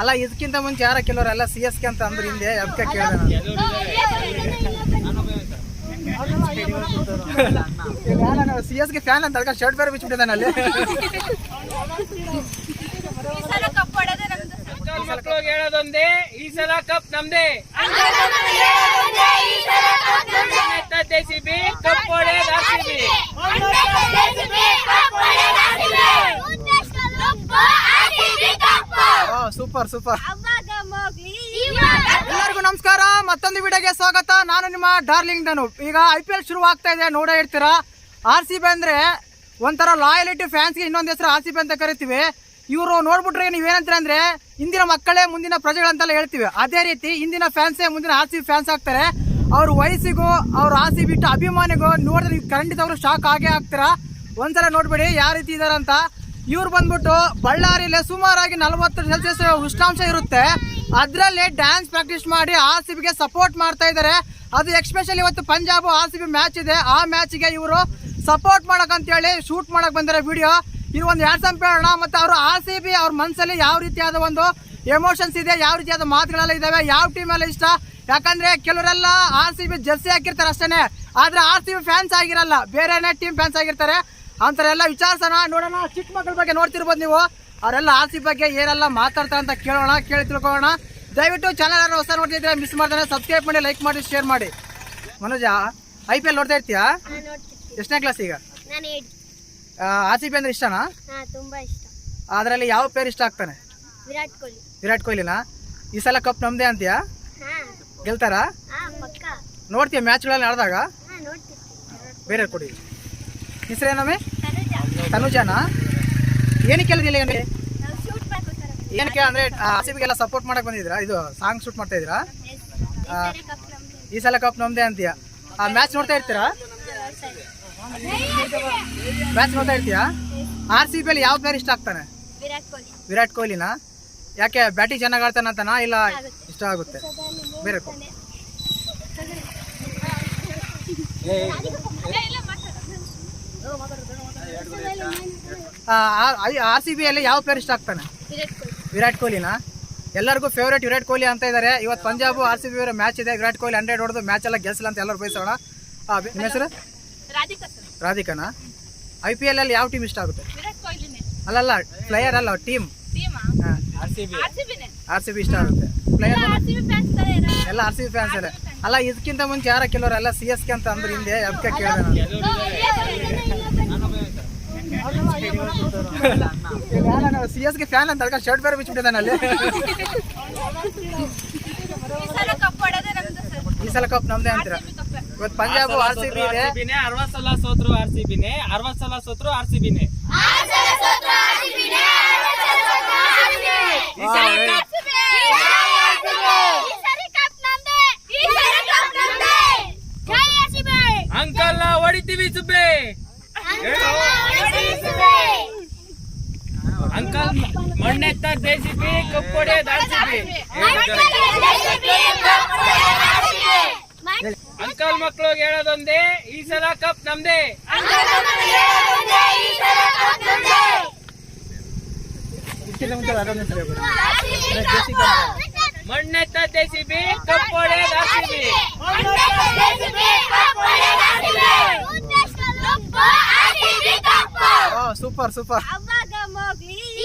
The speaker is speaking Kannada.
ಅಲ್ಲ ಇದಕ್ಕಿಂತ ಮುಂಚೆ ಯಾರ ಕೆಲವರು ಎಲ್ಲ ಸಿ ಎಸ್ ಕೆ ಅಂತ ಅಂದ್ರೆ ಹಿಂದೆ ಅದಕ್ಕೆ ಕೇಳಿದೆ ನಾನು. ಸಿ ಎಸ್ಗೆ ಫ್ಯಾನ್ ಅಂತ ಅದಕ್ಕೆ ಶರ್ಟ್ ಬೇರೆ ಬಿಚ್ಚಿಬಿಟ್ಟಿದ್ದಾನೆ ಅಲ್ಲಿ. ಈ ಸಲ ಕಪ್ ಹೊಡೆದೇ ನಮ್ದು. ಸರ್. ಮಕ್ಕಳಿಗೆ ಹೇಳೋದೊಂದೇ ಈ ಸಲ ಕಪ್ ನಮ್ದೇ. ಕಪ್ ಹೊಡೆಯೋದು ಸೂಪರ್ ಸೂಪರ್. ಎಲ್ಲರಿಗೂ ನಮಸ್ಕಾರ ಮತ್ತೊಂದು ವಿಡಿಯೋಗೆ ಸ್ವಾಗತ. ನಾನು ನಿಮ್ಮ ಡಾರ್ಲಿಂಗ್ ನಾನು ಈಗ ಐ ಪಿ ಎಲ್ ಶುರು ಆಗ್ತಾ ಇದೆ ನೋಡೇ ಇರ್ತೀರಾ? ಆರ್ ಸಿ ಬಿ ಅಂದ್ರೆ ಒಂಥರ ಲಾಯಲಿಟಿ ಫ್ಯಾನ್ಸ್ಗೆ ಇನ್ನೊಂದು ಹೆಸರು ಆರ್ ಸಿ ಬಿ ಅಂತ ಕರಿತೀವಿ. ಇವರು ನೋಡ್ಬಿಟ್ರೆ ನೀವೇನಂತೀರ ಅಂದ್ರೆ ಇಂದಿನ ಮಕ್ಕಳೇ ಮುಂದಿನ ಪ್ರಜೆಗಳಂತೆಲ್ಲ ಹೇಳ್ತೀವಿ. ಅದೇ ರೀತಿ ಇಂದಿನ ಫ್ಯಾನ್ಸೇ ಮುಂದಿನ ಆರ್ ಸಿ ಬಿ ಫ್ಯಾನ್ಸ್ ಆಗ್ತಾರೆ. ಅವ್ರ ವಯಸ್ಸಿಗೂ ಅವ್ರ ಆರ್ ಸಿ ಬಿಟ್ಟು ಅಭಿಮಾನಿಗೂ ನೋಡಿದ್ರೆ ನೀವು ಅವರು ಶಾಕ್ ಆಗೇ ಆಗ್ತೀರಾ? ಒಂದ್ಸಲ ನೋಡ್ಬೇಡಿ ಯಾವ ರೀತಿ ಇದಾರೆ ಅಂತ. ಇವ್ರು ಬಂದ್ಬಿಟ್ಟು ಬಳ್ಳಾರಿಯಲ್ಲಿ ಸುಮಾರಾಗಿ ನಲವತ್ತು ಸೆಲ್ಸಿಯಸ್ ಉಷ್ಣಾಂಶ ಇರುತ್ತೆ. ಅದರಲ್ಲಿ ಡ್ಯಾನ್ಸ್ ಪ್ರಾಕ್ಟೀಸ್ ಮಾಡಿ ಆರ್ ಸಿ ಸಪೋರ್ಟ್ ಮಾಡ್ತಾ ಇದ್ದಾರೆ ಅದು ಎಕ್ಸ್ಪೆಷಲಿ ಇವತ್ತು Punjab R C B match ಇದೆ. ಆ ಮ್ಯಾಚ್ಗೆ ಇವರು ಸಪೋರ್ಟ್ ಮಾಡಕ್ ಅಂತೇಳಿ ಶೂಟ್ ಮಾಡೋಕೆ ಬಂದಿರೋ ವಿಡಿಯೋ ಇದು ಒಂದು ಎರಡು ಸಂಪ ಹೇಳೋಣ ಮತ್ತು ಅವರು ಆರ್ ಸಿ ಬಿ ಅವ್ರ ಮನಸ್ಸಲ್ಲಿ ಯಾವ ರೀತಿಯಾದ ಒಂದು ಎಮೋಷನ್ಸ್ ಇದೆ, ಯಾವ ರೀತಿಯಾದ ಮಾತುಗಳೆಲ್ಲ ಇದ್ದಾವೆ ಯಾವ ಟೀಮ್ ಎಲ್ಲ ಇಷ್ಟ? ಯಾಕಂದ್ರೆ ಕೆಲವರೆಲ್ಲ ಆರ್ ಸಿ ಬಿ ಜರ್ಸಿ ಹಾಕಿರ್ತಾರೆ ಅಷ್ಟೇ ಆದ್ರೆ ಆರ್ ಸಿ ಬಿ ಫ್ಯಾನ್ಸ್ ಆಗಿರಲ್ಲ. ಬೇರೆನೇ ಟೀಮ್ ಫ್ಯಾನ್ಸ್ ಆಗಿರ್ತಾರೆ. ಅಂತರ ಎಲ್ಲ ವಿಚಾರಿಸೋಣ ನೋಡೋಣ ಚಿಕ್ಕ ಮಕ್ಕಳ ಬಗ್ಗೆ ನೋಡ್ತಿರ್ಬೋದು ನೀವು. ಅವರೆಲ್ಲ ಆರ್ ಸಿ ಬಗ್ಗೆ ಏನೆಲ್ಲ ಮಾತಾಡ್ತಾರೆ ಅಂತ ಕೇಳೋಣ ಕೇಳಿ ತಿಳ್ಕೊಳ್ಳೋಣ. ದಯವಿಟ್ಟು ಚಾನಲ್ ಯಾರು ಹೊಸ ನೋಡ್ತಿದ್ರೆ ಮಿಸ್ ಮಾಡ್ತಾನೆ ಸಬ್ಸ್ಕ್ರೈಬ್ ಮಾಡಿ ಲೈಕ್ ಮಾಡಿ ಶೇರ್ ಮಾಡಿ. ಮನೋಜ ಐ ಪಿ ಎಲ್ ನೋಡ್ತಾ ಇರ್ತೀಯಾ? ಎಷ್ಟನೇ ಕ್ಲಾಸ್ ಈಗ? ಆರ್ ಸಿ ಬಿ ಅಂದ್ರೆ ಇಷ್ಟನಾ? ಹಾ ತುಂಬಾ ಇಷ್ಟ. ಅದರಲ್ಲಿ ಯಾವ ಪ್ಲೇಯರ್ ಇಷ್ಟ ಆಗ್ತಾನೆ? ವಿರಾಟ್ ಕೊಹ್ಲಿ. ವಿರಾಟ್ ಕೊಹ್ಲಿನಾ? ಈ ಸಲ ಕಪ್ ನಮ್ದೇ ಅಂತೀಯಾ? ಗೆಲ್ತಾರಾ? ನೋಡ್ತೀಯ ಮ್ಯಾಚ್ಗಳಲ್ಲಿ ಆಡಿದಾಗ? ಬೇರೆ ಕೊಡಿ. ಹೆಸರೇನಮ್ಮೆ? ತನುಜಾನಾ? ಏನಕ್ಕೆ ಬೇಕು ಏನಕ್ಕೆ ಅಂದ್ರೆ ಆರ್ ಸಿ ಬಿಗೆಲ್ಲ ಸಪೋರ್ಟ್ ಮಾಡಕ್ ಬಂದಿದ್ದೀರಾ? ಇದು ಸಾಂಗ್ ಶೂಟ್ ಮಾಡ್ತಾ ಇದ್ದೀರಾ? ಈ ಸಲ ಕಪ್ ನಮ್ದೇ. ಅಂತೀಯ? ಆ ಮ್ಯಾಚ್ ನೋಡ್ತಾ ಇರ್ತೀರಾ? ಮ್ಯಾಚ್ ನೋಡ್ತಾ ಇರ್ತೀಯಾ? ಆರ್ ಸಿ ಬಿಯಲ್ಲಿ ಯಾವ ಪ್ಲೇಯರ್ ಇಷ್ಟ ಆಗ್ತಾನೆ? ವಿರಾಟ್ ಕೊಹ್ಲಿನಾ? ಯಾಕೆ ಬ್ಯಾಟಿಂಗ್ ಚೆನ್ನಾಗಿ ಆಡ್ತಾನೆ ಅಂತನಾ? ಇಲ್ಲ ಇಷ್ಟ ಆಗುತ್ತೆ? ಬೇರೆ ಆರ್ ಸಿ ಬಿಯಲ್ಲಿ ಯಾವ ಪ್ಲೇಯರ್ ಇಷ್ಟ ಆಗ್ತಾನೆ? ವಿರಾಟ್ ಕೊಹ್ಲಿ ವಿರಾಟ್ ಕೊಹ್ಲಿನ? ಎಲ್ಲರಿಗೂ ಫೇವ್ರೇಟ್ ವಿರಾಟ್ ಕೊಹ್ಲಿ ಅಂತ ಇದ್ದಾರೆ ಇವತ್ತು Punjab R C B match ಇದೆ. ವಿರಾಟ್ ಕೊಹ್ಲಿ ಹಂಡ್ರೆಡ್ ಹೊಡೆದು ಮ್ಯಾಚ್ ಎಲ್ಲ ಗೆಲ್ಸಲ್ಲ ಅಂತ ಎಲ್ಲರೂ ಬಯಸೋಣ. ನಿಮ್ಮ ಹೆಸರು? ರಾಧಿಕಾ ಸರ್. ರಾಧಿಕಾನಾ ಐ ಪಿ ಎಲ್ ಅಲ್ಲಿ ಯಾವ ಟೀಮ್ ಇಷ್ಟ ಆಗುತ್ತೆ? ಅಲ್ಲಲ್ಲ ಪ್ಲೇಯರ್ ಅಲ್ಲ team R C B B ಇಷ್ಟ ಆಗುತ್ತೆ. ಪ್ಲೇಯರ್ ಬಿ ಎಲ್ಲ ಆರ್ ಸಿ ಬಿ ಫ್ಯಾನ್ಸ್ ಅಲ್ಲ ಇದಕ್ಕಿಂತ ಮುಂಚೆ ಯಾರ ಕೆಲವರು ಎಲ್ಲ ಸಿ ಎಸ್ ಕೆ ಅಂತ ಅಂದ್ರೆ ಹಿಂದೆ ಅದಕ್ಕೆ ಕೇಳಿದೆ ನಾನು. ಸಿ ಎಸ್ಗೆ ಫ್ಯಾನ್ ಅಂತ ಅದಕ್ಕೆ ಶರ್ಟ್ ಬೇರೆ ಬಿಚ್ಚಿಬಿಟ್ಟಿದ್ದಾನೆ ಅಲ್ಲಿ. ಈ ಸಲ ಕಪ್ ನಮ್ದು ಸರ್. ಈ ಸಲ ಕಪ್ ನಮ್ದೇ ಅಂತೀರ ಇವತ್ತು ಪಂಜಾಬ್ ಆರ್ ಸಿ ಬಿ ಇದೆ ಬಿನೇ ಅರವತ್ ಸಲ ಸೋತ್ರು ಆರ್ ಸಿ ಬಿನೇ ಅರವತ್ ಸಲ ಸೋತ್ರು ಆರ್ ಸಿ ಬಿನೇ ಈ ಸಲ ಕಪ್ ಅಂಕಲ್ ಮಣ್ಣೆತ್ತ ಜೆಸಿಬಿ ಕಪ್ ಹೊಡೆಯೋದು ಆರ್ ಸಿ ಬಿ ಅಂಕಲ್ ಮಕ್ಕಳಿಗೆ ಹೇಳೋದೊಂದೇ ಈ ಸಲ ಕಪ್ ನಮ್ದೇ. ಮಣ್ಣೆತ್ತ ಜೆಸಿಬಿ ಕಪ್ ಹೊಡೆಯೋದು R C B oh super. Super